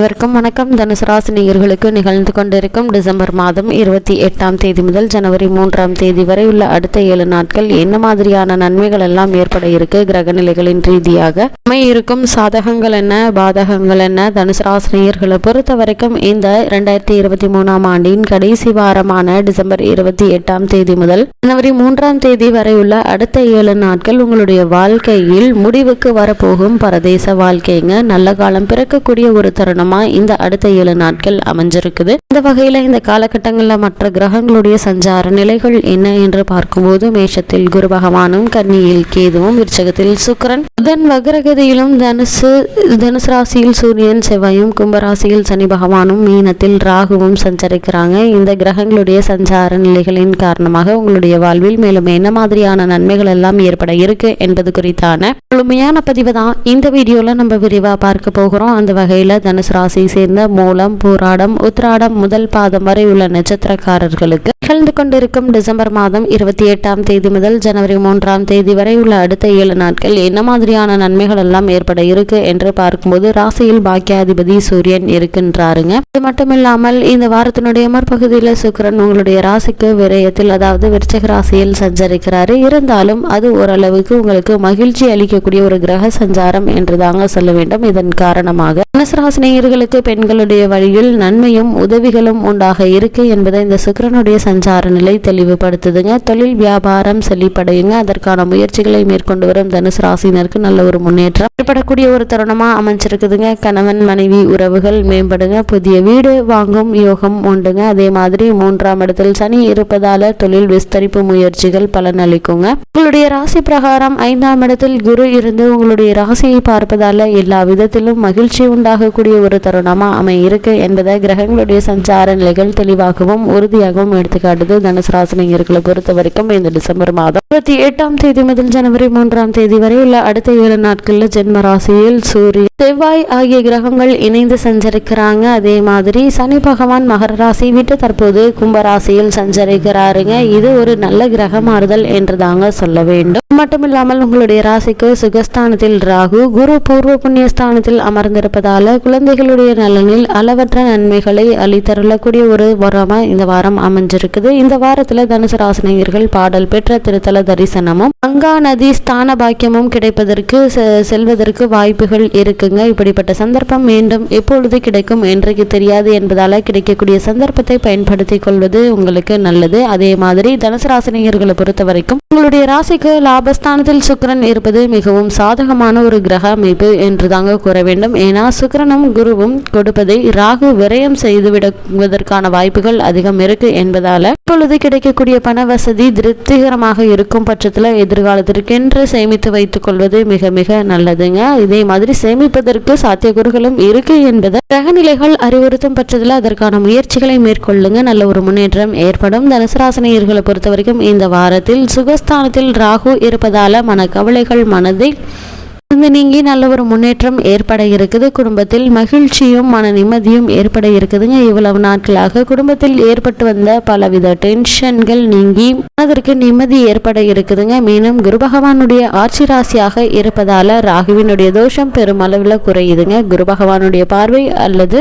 அனைவருக்கும் வணக்கம். தனுசு நேயர்களுக்கு நிகழ்ந்து கொண்டிருக்கும் டிசம்பர் மாதம் இருபத்தி எட்டாம் தேதி முதல் ஜனவரி மூன்றாம் தேதி வரை உள்ள அடுத்த ஏழு நாட்கள் என்ன மாதிரியான நன்மைகள் எல்லாம் ஏற்பட இருக்கு? கிரக நிலைகளின் ரீதியாக இருக்கும். சாதகங்கள் என்ன? பாதகங்கள் என்ன? தனுசு ராசி நேயர்களை பொறுத்த வரைக்கும் இந்த இரண்டாயிரத்தி இருபத்தி மூணாம் ஆண்டின் கடைசி வாரமான டிசம்பர் இருபத்தி எட்டாம் தேதி முதல் ஜனவரி மூன்றாம் தேதி வரை உள்ள அடுத்த ஏழு நாட்கள் உங்களுடைய வாழ்க்கையில் முடிவுக்கு வரப்போகும் பரதேச வாழ்க்கைங்க. நல்ல காலம் பிறக்கக்கூடிய ஒரு தருணம். இந்த அடுத்த ஏழு நாட்கள் அமைஞ்சிருக்குது. இந்த வகையில இந்த காலகட்டங்களில் மற்ற கிரகங்களுடைய சஞ்சார நிலைகள் என்ன என்று பார்க்கும்போது மேஷத்தில் குரு பகவானும் கன்னியில் கேதுவும் விருச்சகத்தில் சுக்கரன். புதன் வக்ரகதியிலும் தனுசு தனுசு ராசியில் சூரியன் செவ்வாயும் கும்பராசியில் சனி பகவானும் மீனத்தில் ராகுவும் சஞ்சரிக்கிறாங்க. இந்த கிரகங்களுடைய சஞ்சார நிலைகளின் காரணமாக உங்களுடைய வாழ்வில் மேலும் என்ன மாதிரியான நன்மைகள் எல்லாம் ஏற்பட இருக்கு என்பது குறித்தான முழுமையான பதிவு தான் இந்த வீடியோல நம்ம விரிவா பார்க்க போகிறோம். அந்த வகையில தனுசு ராசியை சேர்ந்த மூலம் பூராடம் உத்ராடம் முதல் பாதம் வரை உள்ள நட்சத்திரக்காரர்களுக்கு நிகழ்ந்து கொண்டிருக்கும் டிசம்பர் மாதம் இருபத்தி எட்டாம் தேதி முதல் ஜனவரி மூன்றாம் தேதி வரை உள்ள அடுத்த ஏழு நாட்கள் என்ன மாதிரியான நன்மைகள் எல்லாம் ஏற்பட இருக்கு என்று பார்க்கும்போது ராசியில் பாக்கியாதிபதி சூரியன் இருக்கின்றாருங்க. இது மட்டும் இல்லாமல் இந்த வாரத்தினுடைய மறுபகுதியில் சுக்கரன் உங்களுடைய ராசிக்கு விரயத்தில் அதாவது விருச்சக ராசியில் சஞ்சரிக்கிறாரு. இருந்தாலும் அது ஓரளவுக்கு உங்களுக்கு மகிழ்ச்சி அளிக்கக்கூடிய ஒரு கிரக சஞ்சாரம் என்று தாங்க சொல்ல வேண்டும். இதன் காரணமாக தனுசராசினியர்களுக்கு பெண்களுடைய வழியில் நன்மையும் உதவிகளும் உண்டாக இருக்கு என்பதை இந்த சுக்கிரனுடைய சஞ்சார நிலை தெளிவுபடுத்துதுங்க. தொழில் வியாபாரம் செழிப்படையுங்க. அதற்கான முயற்சிகளை மேற்கொண்டு வரும் தனுசு ராசினருக்கு நல்ல ஒரு முன்னேற்றம் ஏற்படக்கூடிய ஒரு தருணமா அமைஞ்சிருக்குதுங்க. கணவன் மனைவி உறவுகள் மேம்படுங்க. புதிய வீடு வாங்கும் யோகம் உண்டுங்க. அதே மாதிரி மூன்றாம் இடத்தில் சனி இருப்பதால தொழில் விஸ்தரிப்பு முயற்சிகள் பலனளிக்குங்க உங்களுடைய ராசி பிரகாரம் ஐந்தாம் இடத்தில் குரு இருந்து உங்களுடைய ராசியை பார்ப்பதால எல்லா விதத்திலும் மகிழ்ச்சி உண்டாகக்கூடிய ஒரு தருணமா அமை இருக்கு என்பதை கிரகங்களுடைய சஞ்சார நிலைகள் தெளிவாகவும் உறுதியாகவும் எடுத்துக்காட்டுது. தனுசு ராசினியர்களை பொறுத்த வரைக்கும் இந்த டிசம்பர் மாதம் இருபத்தி எட்டாம் தேதி முதல் ஜனவரி மூன்றாம் தேதி வரை உள்ள அடுத்த ஏழு நாட்களில் ஜென்ம ராசியில் சூரிய செவ்வாய் ஆகிய கிரகங்கள் இணைந்து சஞ்சரிக்கிறாங்க. அதே மாதிரி சனி பகவான் மகர ராசி விட்டு தற்போது கும்பராசியில் சஞ்சரிக்கிறாருங்க. இது ஒரு நல்ல கிரக மாறுதல் என்று தாங்க சொல்ல வேண்டும். மட்டும் இல்லாமல் உங்களுடைய ராசிக்கு சுகஸ்தானத்தில் ராகு குரு பூர்வ புண்ணியஸ்தானத்தில் அமர்ந்திருப்பதால குழந்தைகள் குழந்தைகளுடைய நலனில் அளவற்ற நன்மைகளை அளித்தருளக்கூடிய ஒரு வாரமா இந்த வாரம் அமைஞ்சிருக்குது. இந்த வாரத்தில் தனுசு ராசினியர்கள் பாடல் பெற்ற திருத்தல தரிசனமும் கங்கா நதி ஸ்தான பாக்கியமும் கிடைப்பதற்கு செல்வதற்கு வாய்ப்புகள் இருக்குங்க. இப்படிப்பட்ட சந்தர்ப்பம் மீண்டும் எப்பொழுது கிடைக்கும் என்றைக்கு தெரியாது என்பதால கிடைக்கக்கூடிய சந்தர்ப்பத்தை பயன்படுத்திக் கொள்வது உங்களுக்கு நல்லது. அதே மாதிரி தனுசு ராசினியர்களை பொறுத்த வரைக்கும் உங்களுடைய ராசிக்கு லாபஸ்தானத்தில் சுக்கரன் இருப்பது மிகவும் சாதகமான ஒரு கிரக அமைப்பு என்று தாங்க கூற வேண்டும். ஏன்னா சுக்கிரனும் ராகுவும் கொடுப்பதை ராகு விரயம் செய்துவிடுவதற்கான வாய்ப்புகள் அதிகம் இருக்கு என்பதால இப்பொழுது கிடைக்கக்கூடிய பண வசதி திருப்திகரமாக இருக்கும் பட்சத்தில் எதிர்காலத்திற்கென்று சேமித்து வைத்துக் கொள்வது மிக மிக நல்லதுங்க. இதே மாதிரி சேமிப்பதற்கு சாத்தியக்கூறுகளும் இருக்கு என்பதை கிரகநிலைகள் அறிவுறுத்தும் பட்சத்தில் அதற்கான முயற்சிகளை மேற்கொள்ளுங்க. நல்ல ஒரு முன்னேற்றம் ஏற்படும். தனுசராசனியர்களை பொறுத்த வரைக்கும் இந்த வாரத்தில் சுகஸ்தானத்தில் ராகு இருப்பதால கவலைகள் மனதை இருந்து நீங்கி நல்ல ஒரு முன்னேற்றம் ஏற்பட இருக்குது. குடும்பத்தில் மகிழ்ச்சியும் மன நிம்மதியும் ஏற்பட இருக்குதுங்க. இவ்வளவு நாட்களாக குடும்பத்தில் ஏற்பட்டு வந்த பலவித டென்ஷன்கள் நீங்கி மனதிற்கு நிம்மதி ஏற்பட இருக்குதுங்க. மேலும் குரு பகவானுடைய ஆட்சி ராசியாக இருப்பதால ராகுவினுடைய தோஷம் பெருமளவில் குறையுதுங்க. குரு பகவானுடைய பார்வை அல்லது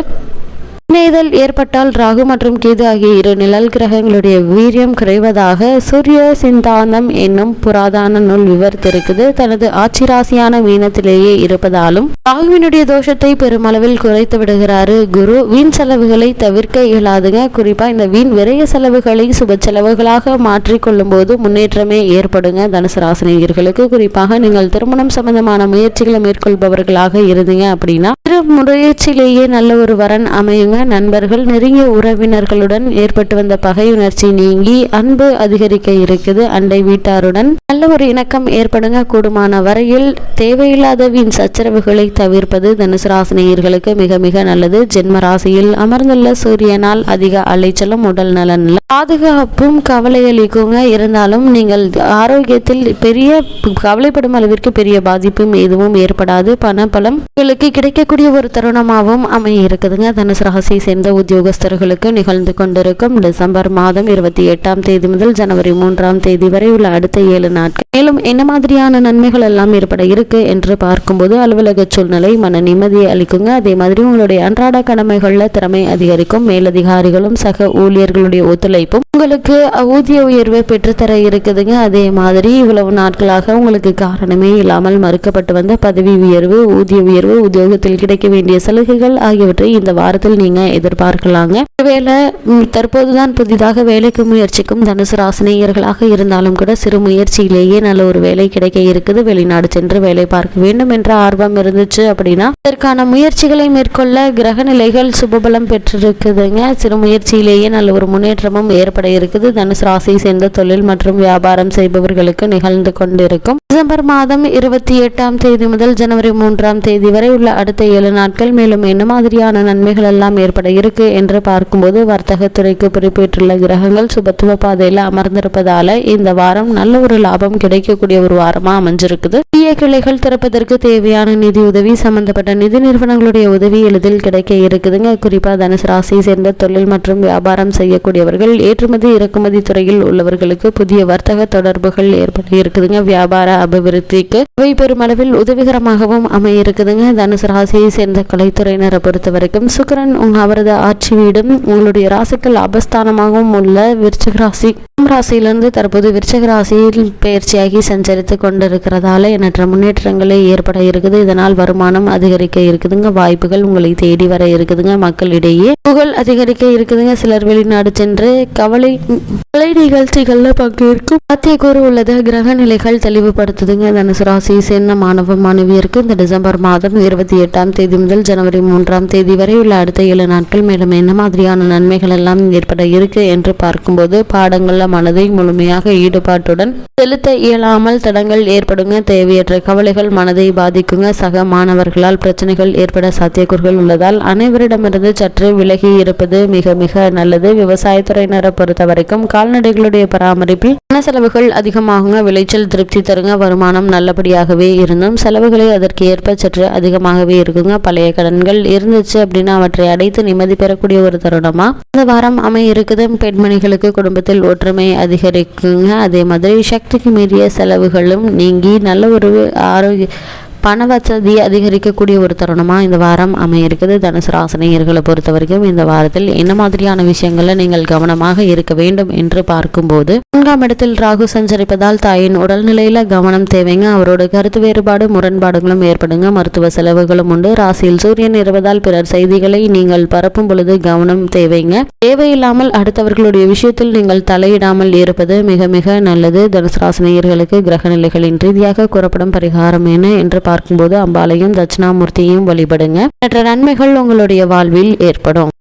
இணைதல் ஏற்பட்டால் ராகு மற்றும் கேது ஆகிய இரு நிழல் கிரகங்களுடைய வீரியம் குறைவதாக சூரிய சிந்தாந்தம் என்னும் புராதன நூல் விவரித்திருக்குது. தனது ஆட்சி ராசியான மீனத்திலேயே இருப்பதாலும் ராகுவினுடைய தோஷத்தை பெருமளவில் குறைத்து விடுகிறாரு குரு. வீண் செலவுகளை தவிர்க்க இயலாதுங்க. குறிப்பா இந்த வீண் விரைய செலவுகளை சுப செலவுகளாக மாற்றிக்கொள்ளும் போது முன்னேற்றமே ஏற்படுங்க தனுசு ராசினியர்களுக்கு குறிப்பாக நீங்கள் திருமணம் சம்பந்தமான முயற்சிகளை மேற்கொள்பவர்களாக இருந்தீங்க அப்படின்னா திரு முயற்சியிலேயே நல்ல ஒரு வரன் அமையுங்க. நண்பர்கள் நெருங்கிய உறவினர்களுடன் ஏற்பட்டு வந்த பகையுணர்ச்சி நீங்கி அன்பு அதிகரிக்க இருக்குது. அண்டை வீட்டாருடன் நல்ல ஒரு இணக்கம் ஏற்படுங்க. கூடுமான வரையில் தேவையில்லாத வீண் சச்சரவுகளை தவிர்ப்பது தனுசு ராசினியர்களுக்கு மிக மிக நல்லது. ஜென்ம ராசியில் அமர்ந்துள்ள சூரியனால் அதிக அலைச்சலும் உடல் நலன் பாதுகாப்பும் கவலை அளிக்குங்க இருந்தாலும் நீங்கள் ஆரோக்கியத்தில் பெரிய கவலைப்படும் அளவிற்கு பெரிய பாதிப்பும் எதுவும் ஏற்படாது. பண பலம் உங்களுக்கு கிடைக்கக்கூடிய ஒரு தருணமாகவும் அமைய இருக்குதுங்க. தனுசு ராசி ராசியை சேர்ந்த உத்தியோகஸ்தர்களுக்கு நிகழ்ந்து கொண்டிருக்கும் டிசம்பர் மாதம் இருபத்தி எட்டாம் தேதி முதல் ஜனவரி மூன்றாம் தேதி வரை உள்ள அடுத்த ஏழு நாட்கள். மேலும் என்ன மாதிரியான நன்மைகள் எல்லாம் ஏற்பட இருக்கு என்று பார்க்கும்போது அலுவலக சூழ்நிலை மன நிம்மதியை அளிக்குங்க. அதே மாதிரி உங்களுடைய அன்றாட கடமைகளில் திறமை அதிகரிக்கும். மேலதிகாரிகளும் சக ஊழியர்களுடைய ஒத்துழைப்பும் உங்களுக்கு ஊதிய உயர்வை பெற்றுத்தர இருக்குதுங்க. அதே மாதிரி இவ்வளவு நாட்களாக உங்களுக்கு காரணமே இல்லாமல் மறுக்கப்பட்டு வந்த பதவி உயர்வு ஊதிய உயர்வு உத்தியோகத்தில் கிடைக்க வேண்டிய சலுகைகள் ஆகியவற்றை இந்த வாரத்தில் நீங்க எதிர்பார்க்கலாங்க. ஒருவேளை தற்போதுதான் புதிதாக வேலைக்கு முயற்சிக்கும் தனுசு ராசினியர்களாக இருந்தாலும் கூட சிறு முயற்சியிலேயே நல்ல ஒரு வேலை கிடைக்க இருக்குது. வெளிநாடு சென்று வேலை பார்க்க வேண்டும் என்ற ஆர்வம் இருந்துச்சு அப்படின்னா அதற்கான முயற்சிகளை மேற்கொள்ள கிரக நிலைகள் சுபபலம் பெற்றிருக்குதுங்க. சிறு முயற்சியிலேயே நல்ல ஒரு முன்னேற்றமும் ஏற்பட இருக்குது. தனுசு ராசியை சேர்ந்த தொழில் மற்றும் வியாபாரம் செய்பவர்களுக்கு நிகழ்ந்து கொண்டிருக்கும். டிசம்பர் மாதம் இருபத்தி எட்டாம் தேதி முதல் ஜனவரி மூன்றாம் தேதி வரை உள்ள அடுத்த ஏழு நாட்கள் மேலும் என்ன மாதிரியான நன்மைகள் எல்லாம் ஏற்பட இருக்கு என்று பார்க்கும்போது வர்த்தகத்துறைக்கு குறிப்பிட்டுள்ள கிரகங்கள் சுபத்துவ பாதையில் அமர்ந்திருப்பதால இந்த வாரம் நல்ல ஒரு லாபம் கிடைக்கக்கூடிய ஒரு வாரமா அமைஞ்சிருக்குது. புதிய கிளைகள் திறப்பதற்கு தேவையான நிதி உதவி சம்பந்தப்பட்ட நிதி நிறுவனங்களுடைய உதவி எளிதில் கிடைக்க இருக்குதுங்க. குறிப்பா தனுசு ராசியை சேர்ந்த தொழில் மற்றும் வியாபாரம் செய்யக்கூடியவர்கள் ஏற்றுமதி இறக்குமதி துறையில் உள்ளவர்களுக்கு புதிய வர்த்தக தொடர்புகள் ஏற்பட இருக்குதுங்க. வியாபார அபிவிருத்திக்கு இவை பெருமளவில் உதவிகரமாகவும் அமைய இருக்குதுங்க. தனுசு ராசியை சேர்ந்த கலைத்துறையினரை பொறுத்த வரைக்கும் சுக்கிரன் அவரது ஆட்சி வீடும் உங்களுடைய ராசிக்கு லாபஸ்தானமாகவும் உள்ள விருச்சிக ராசி. ராசியிலிருந்து தற்போது விருச்சிக ராசியில் பயிற்சியாகி சஞ்சரித்து கொண்டிருக்கிறதால எண்ணற்ற முன்னேற்றங்களே ஏற்பட இருக்குது. இதனால் வருமானம் அதிகரிக்க இருக்குதுங்க. வாய்ப்புகள் உங்களை தேடி வர இருக்குதுங்க. மக்களிடையே புகழ் அதிகரிக்க இருக்குதுங்க. சிலர் வெளிநாடு சென்று கவலை கலை நிகழ்ச்சிகள்ல பங்கேற்கும் சாத்தியக்கூறு உள்ளது. கிரக நிலைகள் தெளிவுபடுத்துதுங்க. தனுசு ராசி சேர்ந்த மாணவ மாணவியருக்கு இந்த டிசம்பர் மாதம் இருபத்தி எட்டாம் தேதி முதல் ஜனவரி மூன்றாம் தேதி வரை உள்ள அடுத்த ஏழு நாட்கள் மேலும் என்ன மாதிரியான நன்மைகள் எல்லாம் ஏற்பட இருக்கு என்று பார்க்கும்போது பாடங்களில் மனதை முழுமையாக ஈடுபாட்டுடன் செலுத்த இயலாமல் தடங்கள் ஏற்படுங்க தேவையற்ற கவலைகள் மனதை பாதிக்குங்க. சக மாணவர்களால் பிரச்சனைகள் ஏற்பட சாத்தியக்கூறுகள் உள்ளதால் அனைவரிடமிருந்து சற்று விலகி இருப்பது மிக மிக நல்லது. விவசாயத்துறையினரை பொறுத்த வரைக்கும் கால்நடைகளுடைய பராமரிப்பில் பண செலவுகள் அதிகமாகுங்க. விளைச்சல் திருப்தி தருங்க. வருமானம் நல்லபடியாகவே இருந்தும் செலவுகளை அதற்கு ஏற்ப சற்று அதிகமாகவே இருக்குங்க. பழைய கடன்கள் இருந்துச்சு அப்படின்னா அவற்றை அடை அடைத்து நிம்மதி பெறக்கூடிய ஒரு தருணமா? இந்த வாரம் அமைய இருக்குது பெண்மணிகளுக்கு குடும்பத்தில் ஒற்றுமை அதிகரிக்குங்க. அதே மாதிரி சக்திக்கு மீறிய செலவுகளும் நீங்கி நல்ல ஒரு ஆரோக்கிய பண வசதி அதிகரிக்கக்கூடிய ஒரு தருணமாக இந்த வாரம் அமைய இருக்குது தனுசு ராசினியர்களை பொறுத்த வரைக்கும் இந்த வாரத்தில் என்ன மாதிரியான விஷயங்களில் நீங்கள் கவனமாக இருக்க வேண்டும் என்று பார்க்கும்போது நான்காம் இடத்தில் ராகு சஞ்சரிப்பதால் தாயின் உடல்நிலையில கவனம் தேவைங்க. அவரோட கருத்து வேறுபாடு முரண்பாடுகளும் ஏற்படுங்க. மருத்துவ செலவுகளும் உண்டு. ராசியில் சூரியன் இருப்பதால் பிறர் செய்திகளை நீங்கள் பரப்பும் பொழுது கவனம் தேவைங்க. தேவையில்லாமல் அடுத்தவர்களுடைய விஷயத்தில் நீங்கள் தலையிடாமல் இருப்பது மிக மிக நல்லது. தனுசு ராசினியர்களுக்கு கிரக நிலைகளின் ரீதியாக கூறப்படும் பரிகாரம் என்ன என்று பார்க்கும்போது அம்பாலையும் தட்சிணாமூர்த்தியையும் வழிபடுங்க. மற்ற நன்மைகள் உங்களுடைய வாழ்வில் ஏற்படும்.